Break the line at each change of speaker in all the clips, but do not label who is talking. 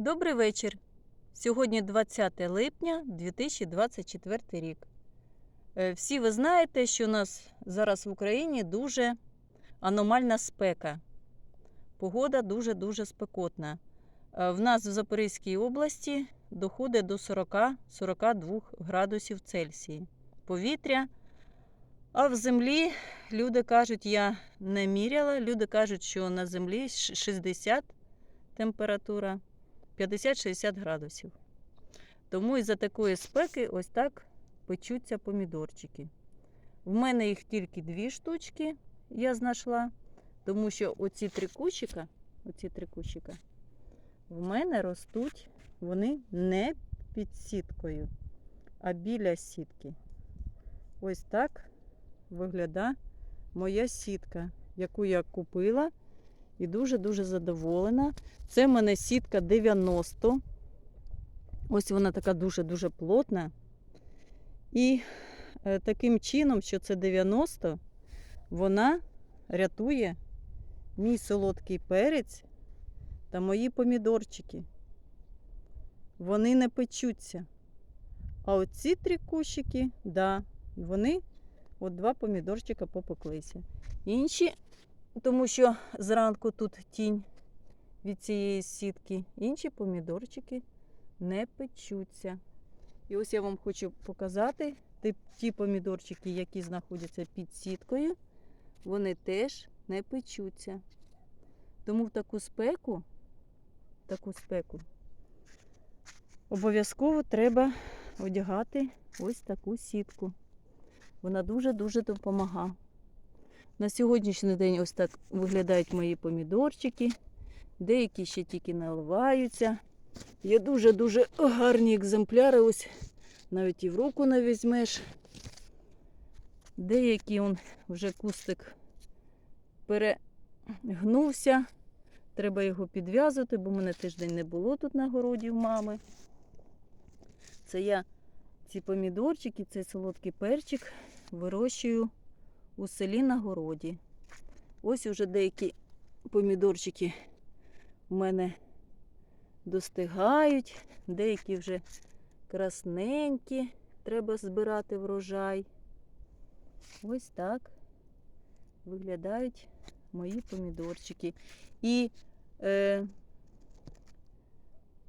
Добрий вечір. Сьогодні 20 липня 2024 рік. Е, Всі ви знаєте, що у нас зараз в Україні дуже аномальна спека. Погода дуже-дуже спекотна. Е, В нас в Запорізькій області доходить до 40-42 градусів Цельсії. Повітря. А в землі люди кажуть, я не міряла. Люди кажуть, що на землі ш- 60 температура. 50-60 градусів. Тому із-за такої спеки ось так печуться помідорчики. В мене їх тільки дві штучки я знайшла, тому що оці три кущика, оці три кущика, в мене ростуть вони не під сіткою, а біля сітки. Ось так виглядає моя сітка, яку я купила і дуже-дуже задоволена. Це в мене сітка 90. Ось вона така дуже-дуже плотна. І е, таким чином, що це 90, вона рятує мій солодкий перець та мої помідорчики. Вони не печуться. А оці три кущики, да, вони, от два помідорчика попеклися. Інші, тому що зранку тут тінь від цієї сітки. Інші помідорчики не печуться. І ось я вам хочу показати ті- помідорчики, які знаходяться під сіткою, вони теж не печуться. Тому в таку спеку, таку спеку обов'язково треба одягати ось таку сітку. Вона дуже-дуже допомагає. На сьогоднішній день ось так виглядають мої помідорчики. Деякі ще тільки наливаються. Є дуже-дуже гарні екземпляри. Ось навіть і в руку не візьмеш. Деякі он вже кустик перегнувся. Треба його підв'язувати, бо мене тиждень не було тут на городі в мами. Це я ці помідорчики, цей солодкий перчик вирощую у селі на городі. Ось уже деякі помідорчики у мене достигають, деякі вже красненькі, треба збирати врожай. Ось так виглядають мої помідорчики. І е,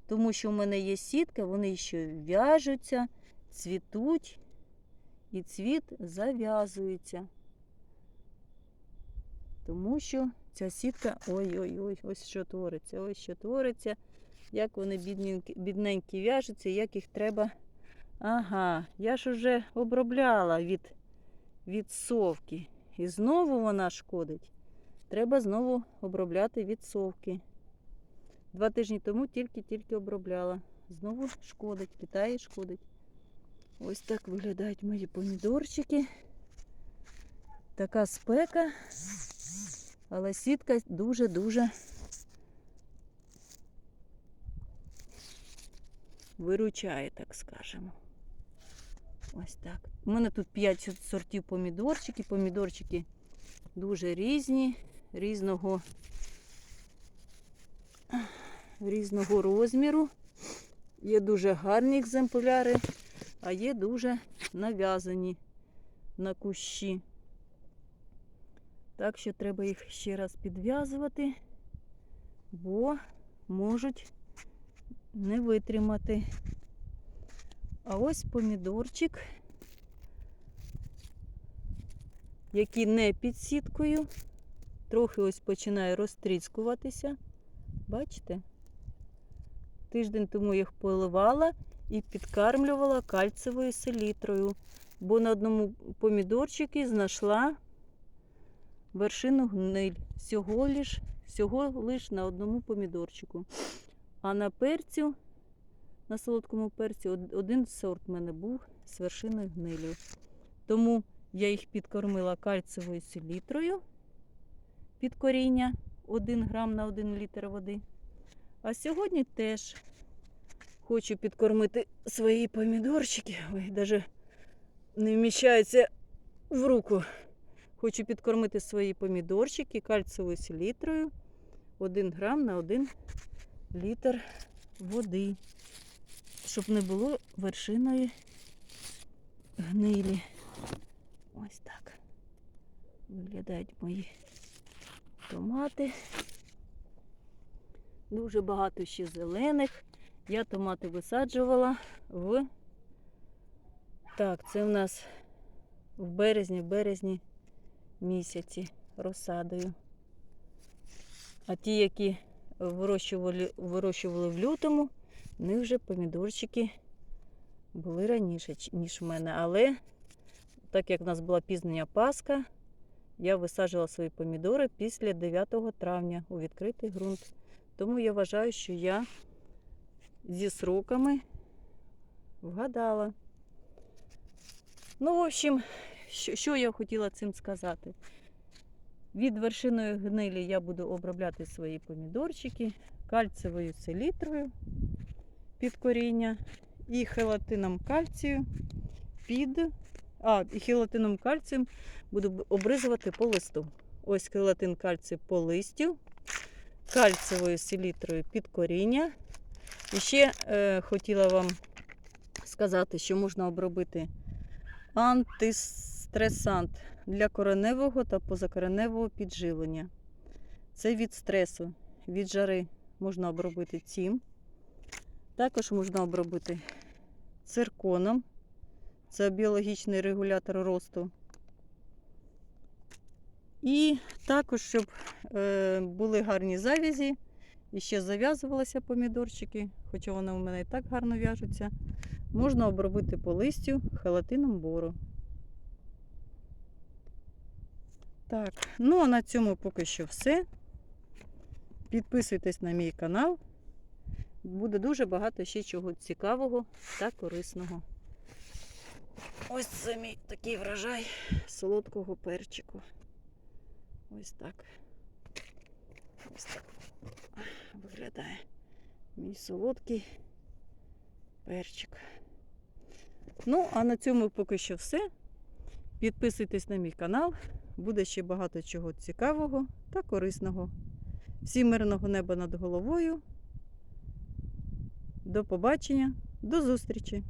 тому що в мене є сітка, вони ще в'яжуться, цвітуть, і цвіт зав'язується. Тому що ця сітка. Ой-ой-ой, ось що твориться, ось що твориться. Як вони бідненькі, бідненькі в'яжуться, як їх треба. Ага, я ж уже обробляла від, від совки. І знову вона шкодить. Треба знову обробляти від совки. Два тижні тому тільки-тільки обробляла. Знову шкодить, питає і шкодить. Ось так виглядають мої помідорчики. Така спека. Але сітка дуже-дуже виручає, так скажемо. Ось так. У мене тут 5 сортів помідорчиків. Помідорчики дуже різні, різного, різного розміру. Є дуже гарні екземпляри, а є дуже нав'язані на кущі. Так що треба їх ще раз підв'язувати, бо можуть не витримати. А ось помідорчик, який не під сіткою, трохи ось починає розтріскуватися. Бачите? Тиждень тому їх поливала і підкармлювала кальцевою селітрою, бо на одному помідорчику знайшла вершину гниль. Всього лиш, всього лиш на одному помідорчику. А на перцю, на солодкому перці, один сорт в мене був з вершиною гнилю. Тому я їх підкормила кальцевою селітрою під коріння 1 грам на 1 літр води. А сьогодні теж хочу підкормити свої помідорчики. Ой, навіть не вміщається в руку. Хочу підкормити свої помідорчики кальцевою селітрою 1 грам на 1 літр води, щоб не було вершиною гнилі. Ось так виглядають мої томати. Дуже багато ще зелених. Я томати висаджувала в. Так, це в нас в березні, в березні місяці розсадою. А ті, які вирощували, вирощували в лютому, в них вже помідорчики були раніше, ніж в мене. Але так як в нас була пізня Пасха, я висаджувала свої помідори після 9 травня у відкритий ґрунт. Тому я вважаю, що я зі сроками вгадала. Ну, в общем, що, що я хотіла цим сказати? Від вершиної гнилі я буду обробляти свої помідорчики кальцевою селітрою під коріння і хелатином кальцію під. А, і хелатином кальцієм буду обризувати по листу. Ось хелатин кальцію по листю, кальцевою селітрою під коріння. І ще е, хотіла вам сказати, що можна обробити антистресант для кореневого та позакореневого підживлення. Це від стресу, від жари можна обробити цим. Також можна обробити цирконом. Це біологічний регулятор росту. І також, щоб е, були гарні завязі, і ще зав'язувалися помідорчики, хоча вони у мене і так гарно в'яжуться, можна обробити по листю хелатином бору. Так, ну а на цьому поки що все. Підписуйтесь на мій канал. Буде дуже багато ще чого цікавого та корисного. Ось це мій такий врожай солодкого перчику. Ось так. Ось так виглядає мій солодкий перчик. Ну, а на цьому поки що все. Підписуйтесь на мій канал. Буде ще багато чого цікавого та корисного. Всім мирного неба над головою. До побачення, до зустрічі!